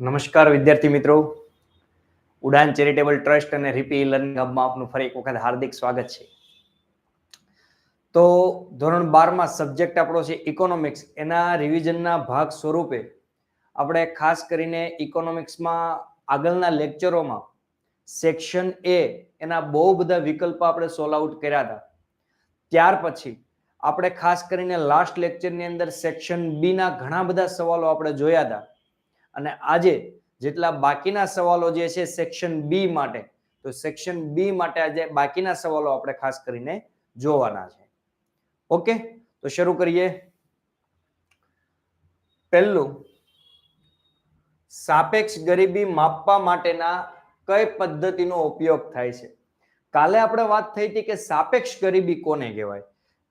નમસ્કાર વિદ્યાર્થી મિત્રો. ઉડાન ચેરિટેબલ ટ્રસ્ટ અને રીપી લર્નિંગ હબમાં આપનું ફરી એક વખત હાર્દિક સ્વાગત છે. તો ધોરણ બારમાં સબ્જેક્ટ આપણો છે ઇકોનોમિક્સ. એના રિવિઝનના ભાગ સ્વરૂપે આપણે ખાસ કરીને ઇકોનોમિક્સમાં આગળના લેક્ચરોમાં સેક્શન એ એના બહુ બધા વિકલ્પો આપણે સોલ આઉટ કર્યા હતા. ત્યાર પછી આપણે ખાસ કરીને લાસ્ટ લેક્ચરની અંદર સેક્શન બીના ઘણા બધા સવાલો આપણે જોયા હતા. અને આજે જેટલા બાકીના સવાલો જે છે સેક્શન બી માટે, તો સેક્શન બી માટે આજે બાકીના સવાલો આપણે ખાસ કરીને જોવાના છે. ઓકે? તો શરૂ કરીએ. પહેલું, સાપેક્ષ ગરીબી માપવા માટેના કઈ પદ્ધતિનો ઉપયોગ થાય છે? કાલે આપણે વાત થઈ હતી કે સાપેક્ષ ગરીબી કોને કહેવાય?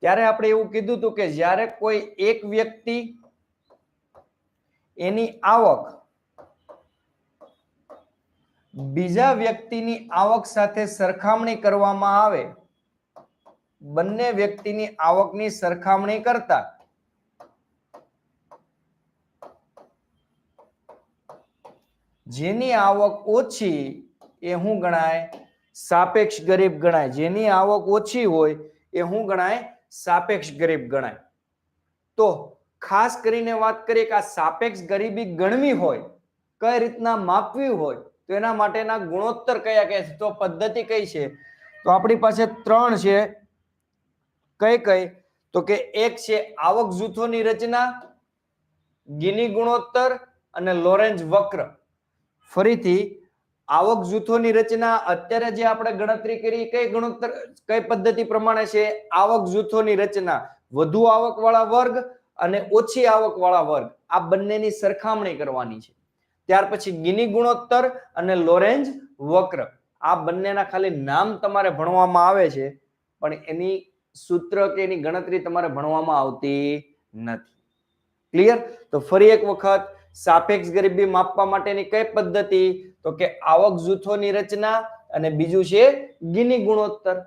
ત્યારે આપણે એવું કીધું હતું કે જ્યારે કોઈ એક વ્યક્તિ એની આવક. બીજા વ્યક્તિની આવક સાથે સરખામણી કરવામાં આવે. બંને વ્યક્તિની આવકની સરખામણી કરતા. જેની આવક ઓછી એ શું ગણાય સાપેક્ષ ગરીબ ગણાય. જેની આવક ઓછી હોય એ શું ગણાય સાપેક્ષ ગરીબ ગણાય. તો ખાસ કરીને વાત કરીએ કે આ સાપેક્ષ ગરીબી ગણવી હોય, કઈ રીતના માપવી હોય, તો એના માટેના ગુણોત્તર કયા કયા છે? તો પદ્ધતિ કઈ છે? તો આપણી પાસે ત્રણ છે. કઈ કઈ? તો કે એક છે આવક જૂથોની રચના, ગિની ગુણોત્તર અને લોરેન્જ વક્ર. ફરીથી, આવક જૂથોની રચના અત્યારે જે આપણે ગણતરી કરી, કઈ ગુણોત્તર, કઈ પદ્ધતિ પ્રમાણે છે? આવક જૂથોની રચના. વધુ આવક વાળા વર્ગ અને ઓછી આવક વાળા વર્ગ, આ બંનેની સરખામણી કરવાની છે. ત્યાર પછી ગિની ગુણોત્તર અને લોરેન્જ વક્ર, આ બંનેના ખાલી નામ તમારે ભણવામાં આવે છે, પણ એની સૂત્ર કે એની ગણતરી તમારે ભણવામાં આવતી નથી. ક્લિયર તો ફરી એક વખત, સાપેક્ષ ગરીબી માપવા માટેની કઈ પદ્ધતિ? તો કે આવક જૂથોની રચના અને બીજું છે ગિની ગુણોત્તર.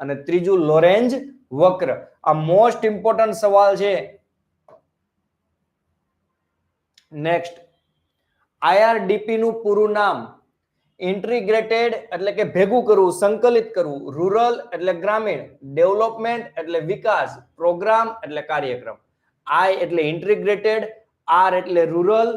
અને ત્રીજું લોરેન્જ વક્ર. આ મોસ્ટ ઇમ્પોર્ટન્ટ સવાલ છે નેક્સ્ટ આઈઆરડીપી નું પૂરું નામ ઇન્ટ્રીગ્રેટેડ એટલે કે ભેગું કરવું, સંકલિત કરવું રૂરલ એટલે ગ્રામીણ ડેવલપમેન્ટ એટલે વિકાસ પ્રોગ્રામ એટલે કાર્યક્રમ. આઈ એટલે ઇન્ટ્રીગ્રેટેડ આર એટલે રૂરલ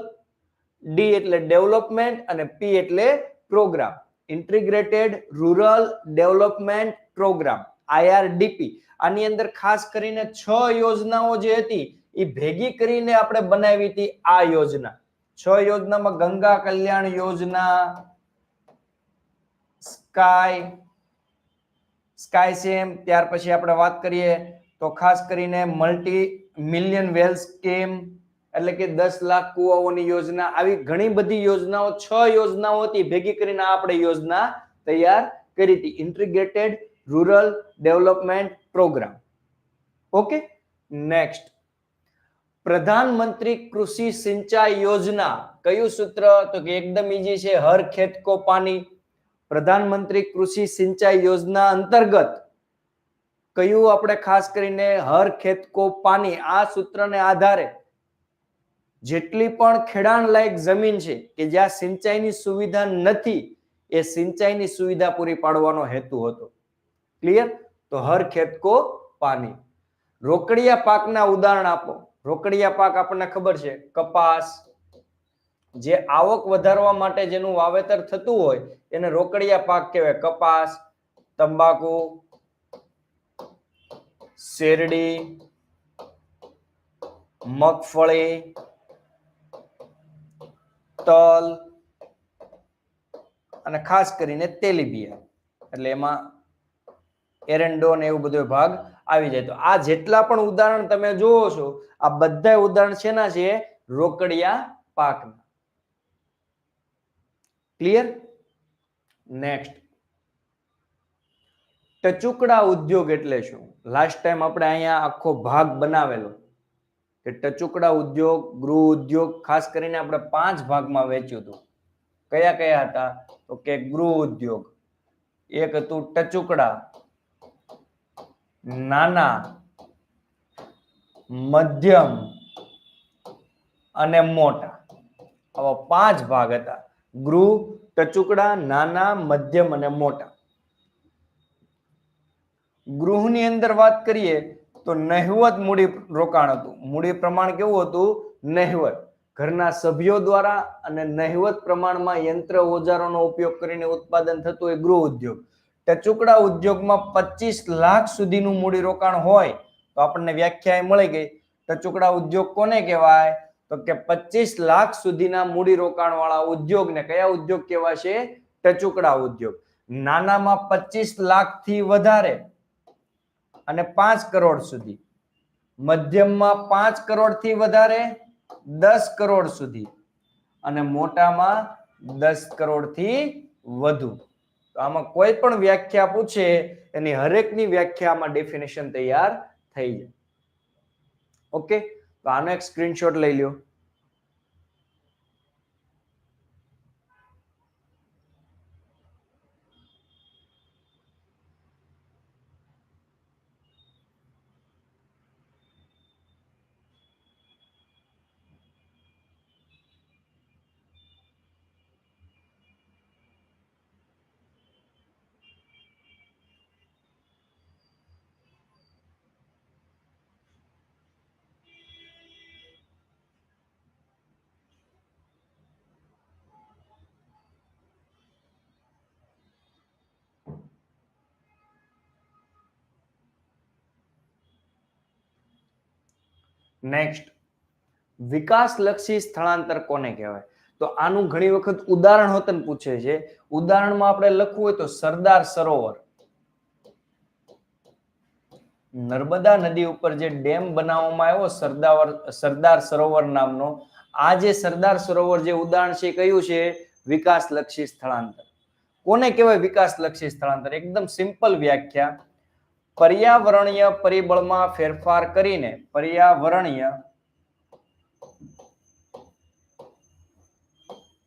ડી એટલે ડેવલપમેન્ટ અને પી એટલે programme integrated rural development programme IRDP આની અંદર ખાસ કરીને છ યોજનાઓ જે હતી એ ભેગી કરીને આપણે બનાવી હતી આ યોજના. છ યોજનામાં ગંગા કલ્યાણ યોજના, સ્કાય સ્કાય સેમ, ત્યાર પછી આપણે વાત કરીએ તો ખાસ કરીને મલ્ટી મિલિયન વેલ સ્કીમ, એટલે કે દસ લાખ કુવાઓની યોજના, આવી ઘણી બધી યોજનાઓ, છ યોજનાઓ હતી, ભેગી કરીને આપણે યોજના તૈયાર કરી હતી. Integrated rural development programme okay next પ્રધાનમંત્રી કૃષિ સિંચાઈ યોજના, કયું સૂત્ર? તો કે એકદમ ઈજી છે, હર ખેત કો પાણી. પ્રધાનમંત્રી કૃષિ સિંચાઈ યોજના અંતર્ગત કયું આપણે ખાસ કરીને હર ખેત કો પાણી? આ સૂત્રને આધારે જેટલી પણ ખેડાણ લાયક જમીન છે કે જ્યાં સિંચાઈની સુવિધા નથી, એ સિંચાઈની સુવિધા પૂરી પાડવાનો હેતુ હતો. ક્લિયર તો હર ખેત કો પાણી. રોકડિયા પાકના ઉદાહરણ આપો. રોકડિયા પાક આપણને ખબર છે, કપાસ, જે આવક વધારવા માટે જેનું વાવેતર થતું હોય, એને રોકડિયા પાક કહેવાય. કપાસ, તંબાકુ, શેરડી, મગફળી, તલ, અને ખાસ કરીને તેલીબિયા. એટલે એમાં એરંડો ને એવું બધો ભાગ આવી જાય. તો આ જેટલા પણ ઉદાહરણ તમે જોવો છો, આ બધા ઉદાહરણ શેના છે? રોકડિયા પાકના. ક્લિયર નેક્સ્ટ ટચુકડા ઉદ્યોગ એટલે શું? લાસ્ટ ટાઈમ આપણે અહીંયા આખો ભાગ બનાવેલો. કે ટચુકડા ઉદ્યોગ, ગૃહ ઉદ્યોગ, ખાસ કરીને આપણે પાંચ ભાગમાં વેચ્યું હતું. કયા કયા હતા? તો કે ગૃહ ઉદ્યોગ. એક હતું ટચુકડા નાના, મધ્યમ અને મોટા. આવા પાંચ ભાગ હતા. ગૃહ, ટચુકડા, નાના, મધ્યમ અને મોટા. ગૃહની અંદર વાત કરીએ તો નહિવત મૂડી રોકાણ હતું. મૂડી પ્રમાણ કેવું હતું? નહિવત. ઘરના સભ્યો દ્વારા અને નહિવત પ્રમાણમાં યંત્ર, ઓજારોનો ઉપયોગ કરીને ઉત્પાદન થતું એ ગૃહ ઉદ્યોગ. ટચુકડા ઉદ્યોગમાં પચીસ લાખ સુધીનું મૂડી રોકાણ હોય તો આપણને વ્યાખ્યા મળી ગઈ. ટચુકડા ઉદ્યોગ કોને કહેવાય? તો કે પચીસ લાખ સુધીના મૂડી રોકાણ વાળા ઉદ્યોગને કયા ઉદ્યોગ કહેવાશે? ટચુકડા ઉદ્યોગ. નાનામાં પચીસ લાખથી વધારે અને પાંચ કરોડ સુધી. મધ્યમમાં પાંચ કરોડથી વધારે, દસ કરોડ સુધી. અને મોટામાં દસ કરોડથી વધુ. તો આમાં કોઈ પણ વ્યાખ્યા પૂછે, એની હરેકની વ્યાખ્યામાં ડેફિનેશન તૈયાર થઈ જાય. ઓકે તો આનો એક સ્ક્રીનશોટ લઈ લ્યો. નેક્સ્ટ વિકાસલક્ષી સ્થળાંતર કોને કહેવાય? તો આનું ઘણી વખત ઉદાહરણ હોતન પૂછે છે. ઉદાહરણમાં આપણે લખવું હોય તો સરદાર સરોવર. નર્મદા નદી ઉપર જે ડેમ બનાવવામાં આવ્યો સરદાર સરદાર સરોવર નામનો આ જે સરદાર સરોવર જે ઉદાહરણ છે કયું છે? વિકાસલક્ષી સ્થળાંતર. કોને કહેવાય વિકાસલક્ષી સ્થળાંતર? એકદમ સિમ્પલ વ્યાખ્યા. પર્યાવરણીય પરિબળમાં ફેરફાર કરીને પર્યાવરણીય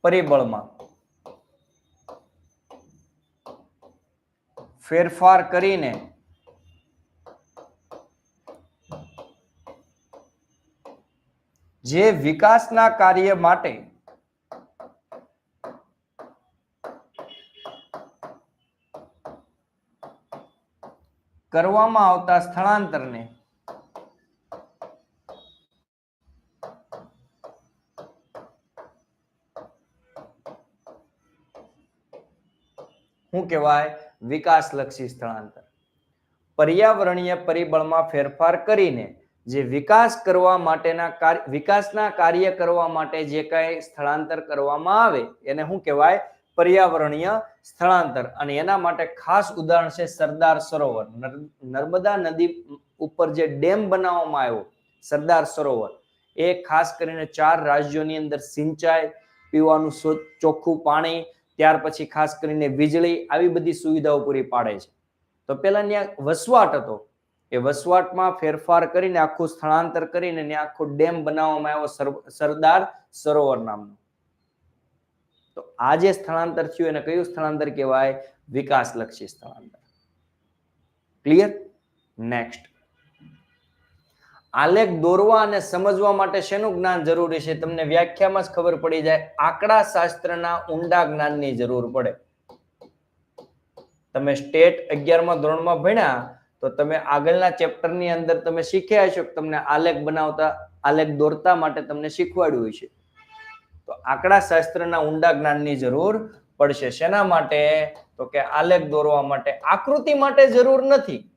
પરિબળમાં ફેરફાર કરીને જે વિકાસના કાર્ય માટે કરવામાં આવતા સ્થળાંતરને શું કહેવાય? વિકાસલક્ષી સ્થળાંતર. પર્યાવરણીય પરિબળમાં ફેરફાર કરીને જે વિકાસ કરવા માટેના વિકાસના કાર્ય કરવા માટે જે કઈ સ્થળાંતર કરવામાં આવે, એને શું કહેવાય? પર્યાવરણીય સ્થળાંતર. અને એના માટે ખાસ ઉદાહરણ છે સરદાર સરોવર. નર- નર્મદા નદી ઉપર જે ડેમ બનાવવામાં આવ્યો, સરદાર સરોવર, એ ખાસ કરીને ચાર રાજ્યોની અંદર સિંચાઈ, પીવાનું ચોખ્ખું પાણી, ત્યાર પછી ખાસ કરીને વીજળી, આવી બધી સુવિધાઓ પૂરી પાડે છે. તો પેલા ત્યાં વસવાટ હતો. એ વસવાટમાં ફેરફાર કરીને આખું સ્થળાંતર કરીને ત્યાં આખો ડેમ બનાવવામાં આવ્યો સર- સરદાર સરોવર નામનો. તો આ જે સ્થળાંતર થયું એને કયું સ્થળાંતર કહેવાય? વિકાસલક્ષી સ્થળાંતર. ક્લિયર નેક્સ્ટ આલેખ દોરવા અને સમજવા માટે શેનું જ્ઞાન જરૂરી છે? તમને વ્યાખ્યામાં જ ખબર પડી જાય આંકડા શાસ્ત્રના ઊંડા જ્ઞાનની જરૂર પડે. તમે સ્ટેટ અગિયારમાં ધોરણમાં ભણ્યા, તો તમે આગળના ચેપ્ટરની અંદર તમે શીખ્યા છો તમને આલેખ બનાવતા, આલેખ દોરતા માટે તમને શીખવાડ્યું છે તો આંકડા શાસ્ત્રના ઊંડા જ્ઞાનની જરૂર પડશે. શેના માટે? તો કે આલેખ દોરવા માટે. આકૃતિ માટે જરૂર નથી.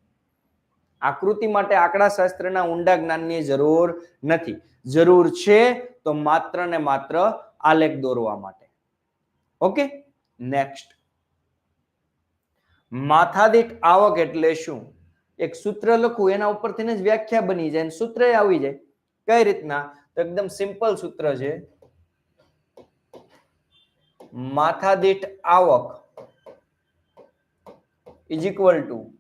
આકૃતિ માટે આંકડા શાસ્ત્રના ઊંડા જ્ઞાનની જરૂર નથી. જરૂર છે તો માત્ર ને માત્ર આલેખ દોરવા માટે. ઓકે? નેક્સ્ટ. માથાદીઠ આવક એટલે શું? એક સૂત્ર લખું એના ઉપરથી જ વ્યાખ્યા બની જાય સૂત્ર આવી જાય. કઈ રીતના? તો એકદમ સિમ્પલ સૂત્ર છે. માથાદીઠ આવક ઇઝ ઇક્વલ ટુ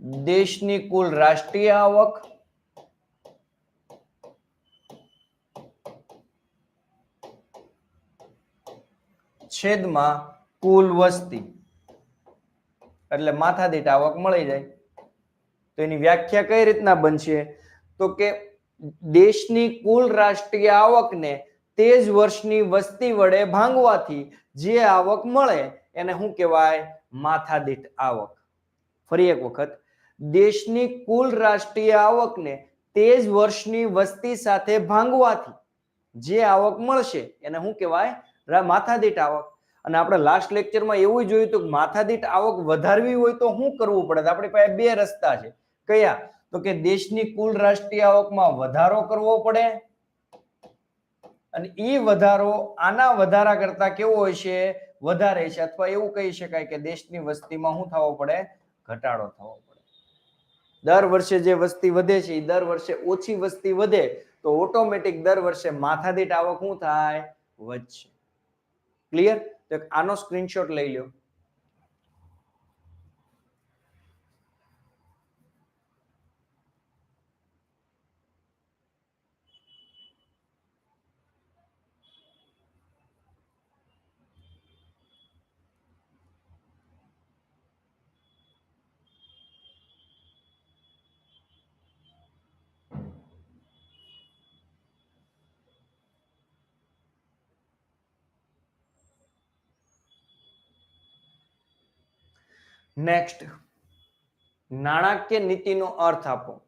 દેશની કુલ રાષ્ટ્રીય આવક છેદમાં કુલ વસ્તી. એટલે માથાદીઠ આવક મળી જાય. તો એની વ્યાખ્યા કઈ રીતના બનશે? તો કે દેશની કુલ રાષ્ટ્રીય આવકને તે જ વર્ષની વસ્તી વડે ભાંગવાથી જે આવક મળે, એને શું કહેવાય? માથાદીઠ આવક. ફરી એક વખત, દેશની કુલ રાષ્ટ્રીય આવકને તે જ વર્ષની વસ્તી સાથે ભાંગવાથી જે આવક મળશે, એને શું કહેવાય? માથાદીઠ આવક. અને આપણે લાસ્ટ લેક્ચરમાં એવું જોયું હતું કે માથાદીઠ આવક વધારવી હોય તો શું કરવું પડે? આપણી પાસે બે રસ્તા છે. કયા? તો કે દેશની કુલ રાષ્ટ્રીય આવકમાં વધારો કરવો પડે અને એ વધારો આના વધારા કરતા કેવો હોય છે? વધારે છે. અથવા એવું કહી શકાય કે દેશની વસ્તીમાં શું થવો પડે? ઘટાડો થવો પડે. દર વર્ષે જે વસ્તી વધે છે એ દર વર્ષે ઓછી વસ્તી વધે તો ઓટોમેટિક દર વર્ષે માથાદીઠ આવક શું થાય? વધશે. ક્લિયર? તો આનો સ્ક્રીનશોટ લઈ લો નેક્સ્ટ નાણાકીય નીતિનો અર્થ આપો.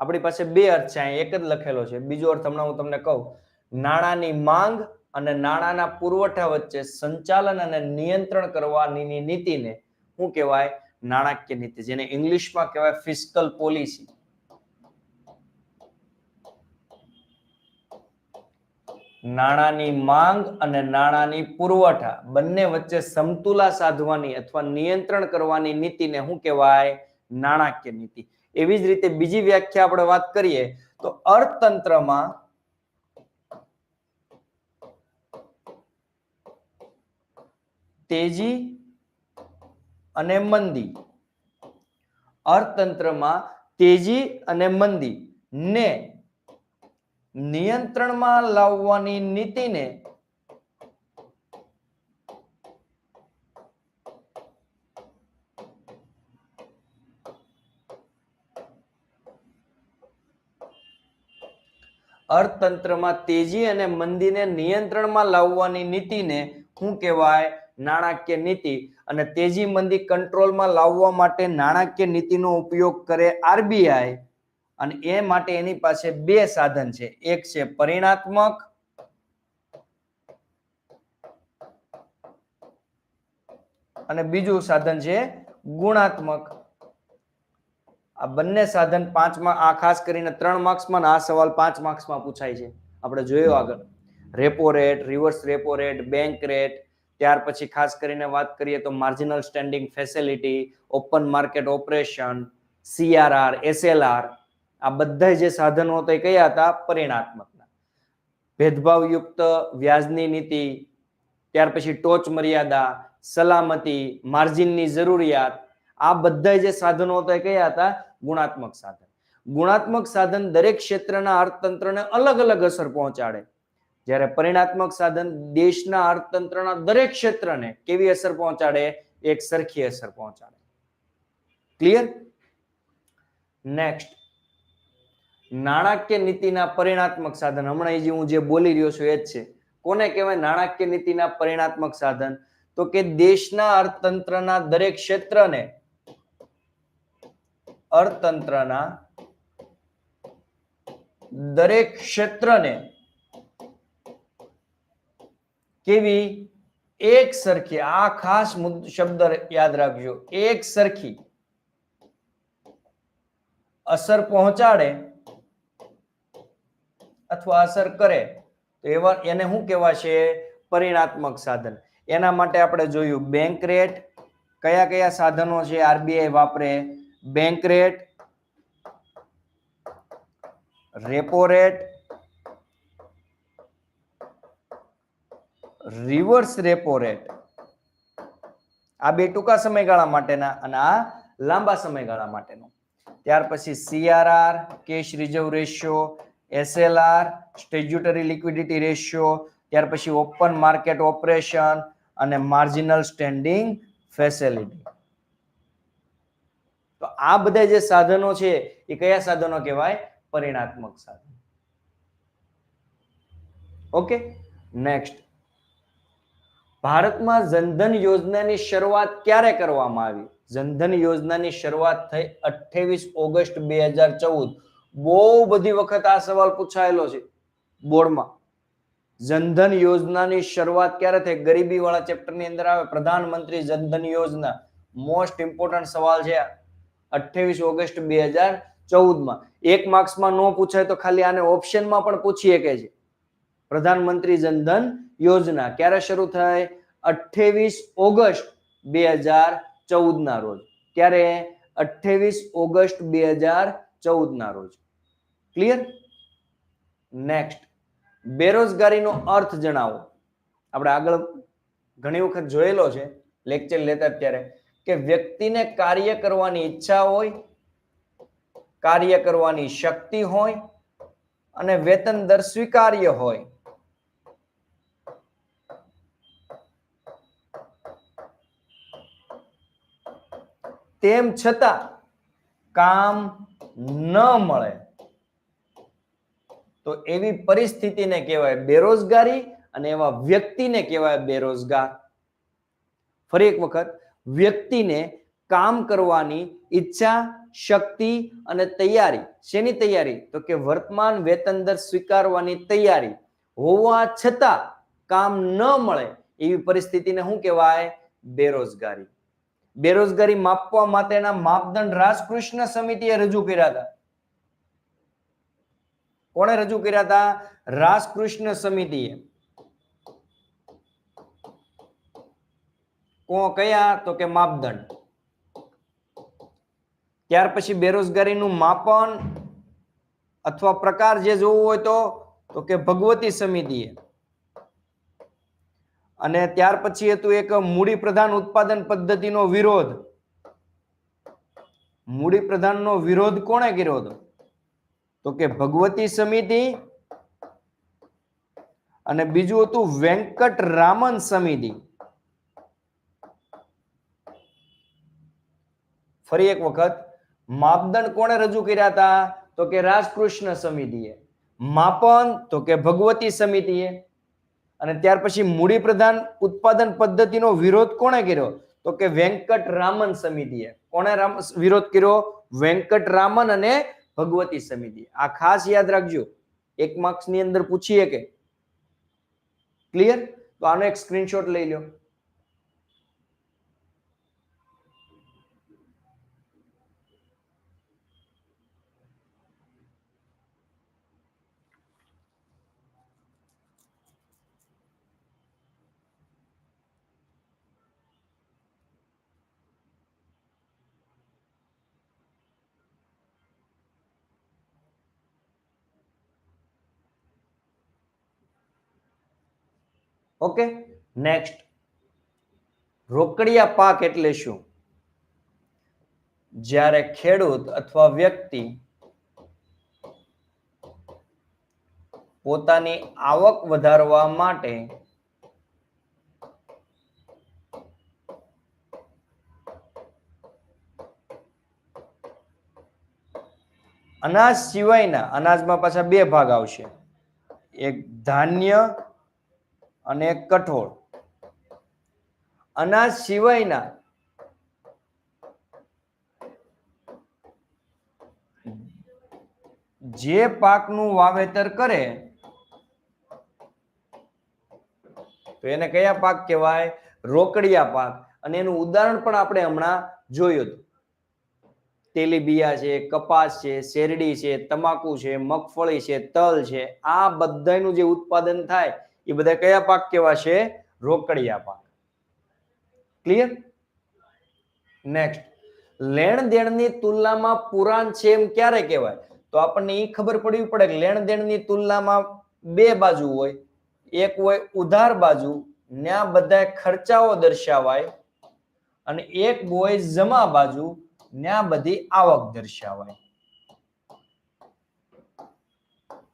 આપણી પાસે બે અર્થ છે એક જ લખેલો છે. બીજો અર્થ હમણાં હું તમને કહું. નાણાંની માંગ અને નાણાંના પુરવઠા વચ્ચે સંચાલન અને નિયંત્રણ કરવાની નીતિને શું કહેવાય? નાણાકીય નીતિ, જેને ઇંગ્લિશમાં કહેવાય ફિસ્કલ પોલિસી નાણાંની માંગ અને નાણાંની પુરવઠા બંને વચ્ચે સમતુલા સાધવાની અથવા નિયંત્રણ કરવાની નીતિને શું કહેવાય? નાણાકીય નીતિ. એવી જ રીતે બીજી વ્યાખ્યા આપણે વાત કરીએ તો અર્થતંત્રમાં તેજી અને મંદી. અર્થતંત્રમાં તેજી અને મંદી ને નિયંત્રણમાં લાવવાની નીતિને અર્થતંત્રમાં તેજી અને મંદીને નિયંત્રણમાં લાવવાની નીતિને શું કહેવાય? નાણાકીય નીતિ. અને તેજી મંદી કંટ્રોલમાં લાવવા માટે નાણાકીય નીતિનો ઉપયોગ કરે આરબીઆઈ અને એ માટે એની પાસે બે સાધન છે. એક છે પરિણાત્મક, અને બીજું સાધન છે ગુણાત્મક. આ બંને સાધન પાંચમાં, આ ખાસ કરીને ત્રણ માર્ક્સમાં આ સવાલ પાંચ માર્ક્સમાં પૂછાય છે. આપણે જોયો આગળ. Repo rate, reverse repo rate, bank rate, ત્યાર પછી ખાસ કરીને વાત કરીએ તો marginal standing facility, open market operation, CRR, SLR આ બધા જે સાધનો તે કયા હતા? પરિણાત્મકના. ભેદભાવયુક્ત વ્યાજની નીતિ, ત્યાર પછી ટોચ મર્યાદા, સલામતી, માર્જિનની જરૂરિયાત, આ બધા જે સાધનો તે કયા હતા? ગુણાત્મક સાધન. ગુણાત્મક સાધન દરેક ક્ષેત્રના અર્થતંત્રને અલગ અલગ અસર પહોંચાડે. જ્યારે પરિણાત્મક સાધન દેશના અર્થતંત્રના દરેક ક્ષેત્રને કેવી અસર પહોંચાડે? એક સરખી અસર પહોંચાડે. ક્લિયર નેક્સ્ટ નાણાકીય નીતિના પરિણાત્મક સાધન. હમણાં જે હું જે બોલી રહ્યો છું એ જ છે. કોને કહેવાય નાણાકીય નીતિના પરિણાત્મક સાધન? તો કે દેશના અર્થતંત્રના દરેક ક્ષેત્રને અર્થતંત્રના દરેક ક્ષેત્રને કેવી? એક સરખી. આ ખાસ શબ્દ યાદ રાખજો. એક સરખી અસર પહોંચાડે અથવા અસર કરે, તો એવા એને શું કહેવાશે? પરિણાત્મક સાધન. એના માટે આપણે જોયું બેંક રેટ કયા કયા સાધનો છે આરબીઆઈ વાપરે? Bank rate repo rate reverse repo rate આ બે ટૂંકા સમયગાળા માટેના અને આ લાંબા સમયગાળા માટેનો. ત્યાર પછી CRR cash reserve ratio SLR statutory liquidity ratio ત્યાર પછી ઓપન માર્કેટ ઓપરેશન અને માર્જિનલ સ્ટેન્ડિંગ ફેસિલિટી તો આ બધા જે સાધનો છે, એ કયા સાધનો કહેવાય? પરિણાત્મક સાધન. ઓકે નેક્સ્ટ ભારતમાં જનધન યોજનાની શરૂઆત ક્યારે કરવામાં આવી? જનધન યોજનાની શરૂઆત થઈ અઠ્ઠાવીસ ઓગસ્ટ બે હજાર ચૌદ. બહુ બધી વખત આ સવાલ પૂછાયેલો છે બોર્ડમાં. જનધન યોજનાની શરૂઆત ક્યારે થઈ? ગરીબી વાળા ચેપ્ટરની અંદર આવે. પ્રધાનમંત્રી જનધન યોજના. મોસ્ટ ઇમ્પોર્ટન્ટ સવાલ છે અઠ્ઠાવીસ ઓગસ્ટ બે હજાર ચૌદમાં. એક માર્ક્સમાં ન પૂછાય તો ખાલી આને ઓપ્શનમાં પણ પૂછી શકે છે. પ્રધાનમંત્રી જનધન યોજના ક્યારે શરૂ થાય? અઠ્ઠાવીસ ઓગસ્ટ બે હજાર ચૌદ ના રોજ. ક્યારે? અઠ્ઠાવીસ ઓગસ્ટ બે હજાર ચૌદ ના રોજ. ક્લિયર નેક્સ્ટ બેરોજગારીનો અર્થ જણાવો. આપણે આગળ ઘણી વખત જોયેલો છે લેક્ચર લેતા અત્યારે, કે વ્યક્તિને કાર્ય કરવાની ઈચ્છા હોય, કાર્ય કરવાની શક્તિ હોય, અને વેતન દર સ્વીકાર્ય હોય. તેમ છતાં કામ ન મળે. તો એવી પરિસ્થિતિને કહેવાય બેરોજગારી અને એવા વ્યક્તિને કહેવાય બેરોજગાર. ફરી એક વખત, વ્યક્તિને કામ કરવાની ઈચ્છા, શક્તિ અને તૈયારી. શેની તૈયારી? તો કે વર્તમાન વેતન દર સ્વીકારવાની તૈયારી. હોવા છતાં કામ ન મળે એવી પરિસ્થિતિને શું કહેવાય? બેરોજગારી. બેરોજગારી માપવા માટેના માપદંડ રાજકૃષ્ણ સમિતિએ રજૂ કર્યા હતા. કોણે રજૂ કર્યા હતા? રાસકૃષ્ણ સમિતિએ. કો કયા? તો કે માપદંડ. ત્યાર પછી બેરોજગારીનું માપન અથવા પ્રકાર જે જોવું હોય તો તો કે ભગવતી સમિતિએ. અને ત્યાર પછી હતું એક મૂડી પ્રધાન ઉત્પાદન પદ્ધતિનો વિરોધ. મૂડી પ્રધાનનો વિરોધ કોણે કર્યો હતો? તો કે ભગવતી સમિતિ અને બીજું હતું વેંકટ રામન સમિતિ. ફરી એક વખત, માપદંડ કોણે રજૂ કર્યા હતા? તો કે રાજકૃષ્ણ સમિતિએ. માપન, તો કે ભગવતી સમિતિએ. અને ત્યાર પછી મૂડી પ્રધાન ઉત્પાદન પદ્ધતિનો વિરોધ કોણે કર્યો? તો કે વેંકટ રામન સમિતિએ. કોણે વિરોધ કર્યો? વેંકટ રામન અને ભગવતી સમિતિ. આ ખાસ યાદ રાખજો. એક માર્ક્સની અંદર પૂછીએ કે. ક્લિયર તો આનો એક સ્ક્રીનશોટ લઈ લો ઓકે? નેક્સ્ટ રોકડિયા પાક એટલે શું? જ્યારે ખેડૂત અથવા વ્યક્તિ પોતાની આવક વધારવા માટે અનાજ સિવાયના અનાજમાં પાછા બે ભાગ આવશે. એક ધાન્ય અને કઠોળ. અનાજ સિવાયના જે પાકનું વાવેતર કરે, તો એને કયા પાક કહેવાય? રોકડિયા પાક. અને એનું ઉદાહરણ પણ આપણે હમણાં જોયું હતું. તેલીબિયા છે, કપાસ છે, શેરડી છે, તમાકુ છે, મગફળી છે, તલ છે. આ બધાનું જે ઉત્પાદન થાય એ બધા કયા પાક કેવા છે? રોકડિયા પાક. ક્લિયર નેક્સ્ટ લેણ દેણની તુલનામાં પુરાણ છે એમ ક્યારે કહેવાય? તો આપણને એ ખબર પડવી પડે કે લેણ દેણની તુલનામાં બે બાજુ હોય. એક હોય ઉધાર બાજુ ત્યાં બધા ખર્ચાઓ દર્શાવાય. અને એક હોય જમા બાજુ ત્યાં બધી આવક દર્શાવાય.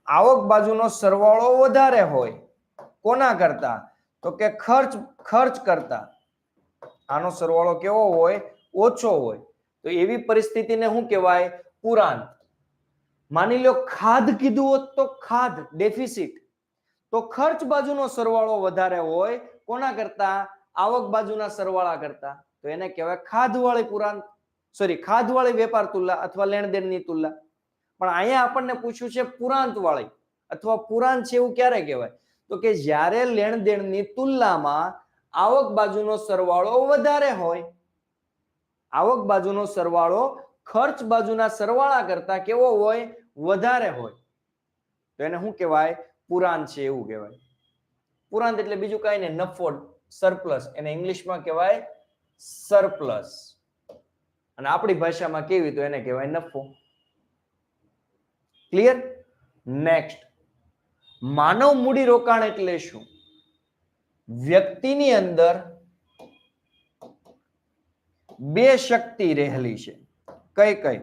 આવક બાજુનો સરવાળો વધારે હોય. કોના કરતા? તો કે ખર્ચ ખર્ચ કરતા. આનો સરવાળો કેવો હોય? ઓછો હોય. તો એવી પરિસ્થિતિને શું કહેવાય? પુરાંત માની લો ખાધ કીધું હોત તો ખાધ ડેફિસિટ તો ખર્ચ બાજુનો સરવાળો વધારે હોય, કોના કરતા? આવક બાજુના સરવાળા કરતા. તો એને કહેવાય ખાધવાળી પુરાંત સોરી ખાધવાળી વેપાર તુલના અથવા લેણદેણની તુલના પણ અહીંયા આપણને પૂછ્યું છે પુરાંત વાળી અથવા પુરાંત છે એવું ક્યારે કહેવાય? તો કે જ્યારે લેણ દેણની તુલનામાં આવક બાજુનો સરવાળો વધારે હોય, આવક બાજુનો સરવાળો ખર્ચ બાજુના સરવાળા કરતા કેવો હોય, વધારે હોય. તો એને શું કહેવાય? પુરાંત છે એવું કહેવાય. પુરાંત એટલે બીજું કાંઈ નહીં, નફો, સરપ્લસ. એને ઇંગ્લિશમાં કહેવાય સરપ્લસ. અને આપણી ભાષામાં કેવી તો એને કહેવાય નફો. ક્લિયર? નેક્સ્ટ. માનવ મૂડી રોકાણ એટલે શું? વ્યક્તિની અંદર બે શક્તિ રહેલી છે. કઈ કઈ?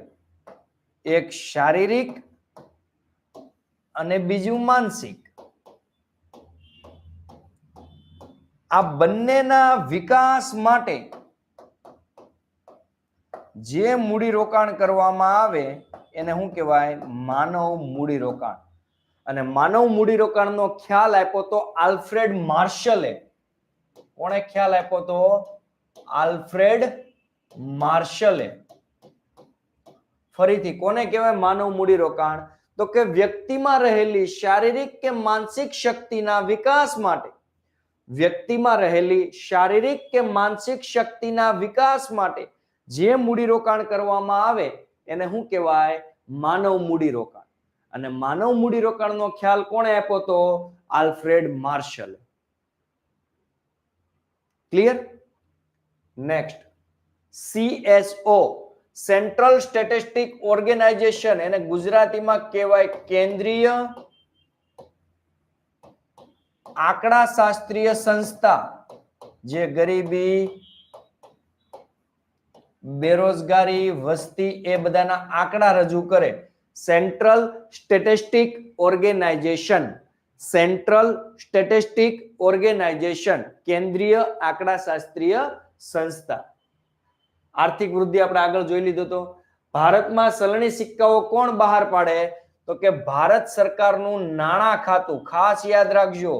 એક શારીરિક અને બીજું માનસિક. આ બંનેના વિકાસ માટે જે મૂડી રોકાણ કરવામાં આવે એને શું કહેવાય? માનવ મૂડી રોકાણ. અને માનવ મૂડી રોકાણનો ખ્યાલ આપ્યો તો આલ્ફ્રેડ માર્શલે. કોણે ખ્યાલ આપ્યો તો? આલ્ફ્રેડ માર્શલે. ફરીથી, કોને કહેવાય માનવ મૂડી રોકાણ તો કે વ્યક્તિમાં રહેલી શારીરિક કે માનસિક શક્તિના વિકાસ માટે. વ્યક્તિમાં રહેલી શારીરિક કે માનસિક શક્તિના વિકાસ માટે જે મૂડી રોકાણ કરવામાં આવે, એને શું કહેવાય? માનવ મૂડી રોકાણ અને માનવ મૂડીરોકાણનો ખ્યાલ કોણે આપ્યો તો? Alfred Marshall. Clear next CSO central statistic organisation એને ગુજરાતીમાં કહેવાય કેન્દ્રીય આંકડા શાસ્ત્રીય સંસ્થા, જે ગરીબી, બેરોજગારી, વસ્તી એ બધાના આંકડા રજૂ કરે. Central statistic organisation central statistic organisation કેન્દ્રીય આંકડા શાસ્ત્રીય સંસ્થા. આર્થિક વૃદ્ધિ આપણે આગળ જોઈ લીધો તો, ભારતમાં સલણી સિક્કાઓ કોણ બહાર પાડે? તો કે ભારત સરકારનું નાણાં ખાતું. ખાસ યાદ રાખજો,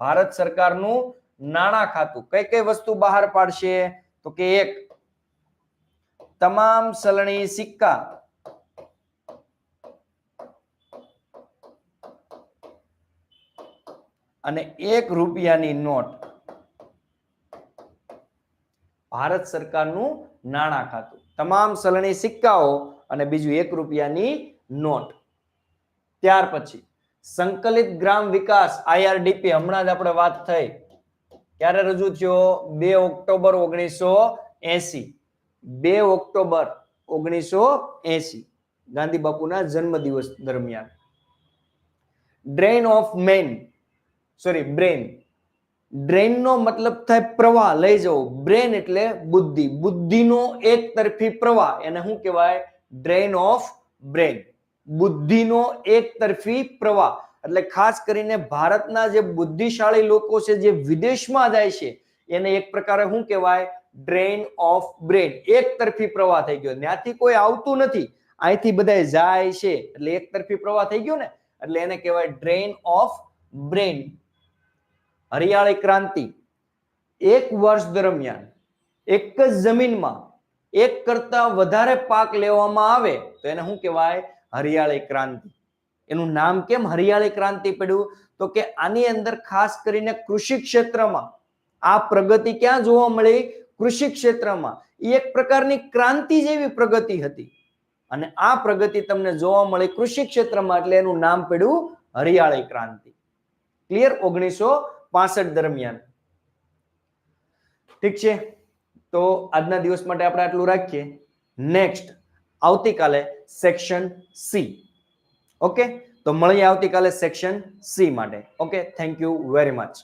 ભારત સરકારનું નાણાં ખાતું. કઈ કઈ વસ્તુ બહાર પાડશે? તો કે એક, તમામ સલણી સિક્કા. અને એક રૂપિયાની નોટ ભારત સરકારનું નાણાં ખાતું. તમામ સલણી સિક્કાઓ અને બીજું એક રૂપિયાની નોટ. ત્યાર પછી, સંકલિત ગ્રામ વિકાસ, આઈઆરડીપી, હમણાં જ આપણે વાત થઈ. ક્યારે રજૂ થયો? બે ઓક્ટોબર ઓગણીસો એસી. બે ઓક્ટોબર ઓગણીસો એસી, ગાંધી બાપુના જન્મદિવસ દરમિયાન. Drain of man sorry brain drain નો મતલબ થાય પ્રવાહ, લઈ જવો બ્રેન એટલે બુદ્ધિ. બુદ્ધિનો એક તરફી પ્રવાહ, એને શું કહેવાય? ડ્રેન ઓફ બ્રેન બુદ્ધિનો એક તરફી પ્રવાહ. એટલે ખાસ કરીને ભારતના જે બુદ્ધિશાળી લોકો છે, જે વિદેશમાં જાય છે, એને એક પ્રકારે શું કહેવાય? ડ્રેન ઓફ બ્રેન એક તરફી પ્રવાહ થઈ ગયો. ત્યાંથી કોઈ આવતું નથી. અહીંથી બધા જાય છે. એટલે એક તરફી પ્રવાહ થઈ ગયો ને? એટલે એને કહેવાય ડ્રેન ઓફ બ્રેન હરિયાળી ક્રાંતિ એક વર્ષ દરમિયાન, એક જ જમીનમાં, એક કરતા વધારે પાક લેવામાં આવે, તો એને શું કહેવાય? હરિયાળી ક્રાંતિ. એનું નામ કેમ હરિયાળી ક્રાંતિ પડ્યું? તો કે આની અંદર ખાસ કરીને કૃષિ ક્ષેત્રમાં આ પ્રગતિ ક્યાં જોવા મળી? કૃષિ ક્ષેત્રમાં. એ એક પ્રકારની ક્રાંતિ જેવી પ્રગતિ હતી. અને આ પ્રગતિ તમને જોવા મળી કૃષિ ક્ષેત્રમાં, એટલે એનું નામ પડ્યું હરિયાળી ક્રાંતિ. ક્લિયર? ઓગણીસો પાસઠ દરમિયાન. ઠીક છે? તો આજના દિવસ માટે આપણે આટલું રાખીએ. નેક્સ્ટ આવતીકાલે સેક્શન સી ઓકે તો મળીએ આવતીકાલે સેક્શન સી માટે. Okay thank you very much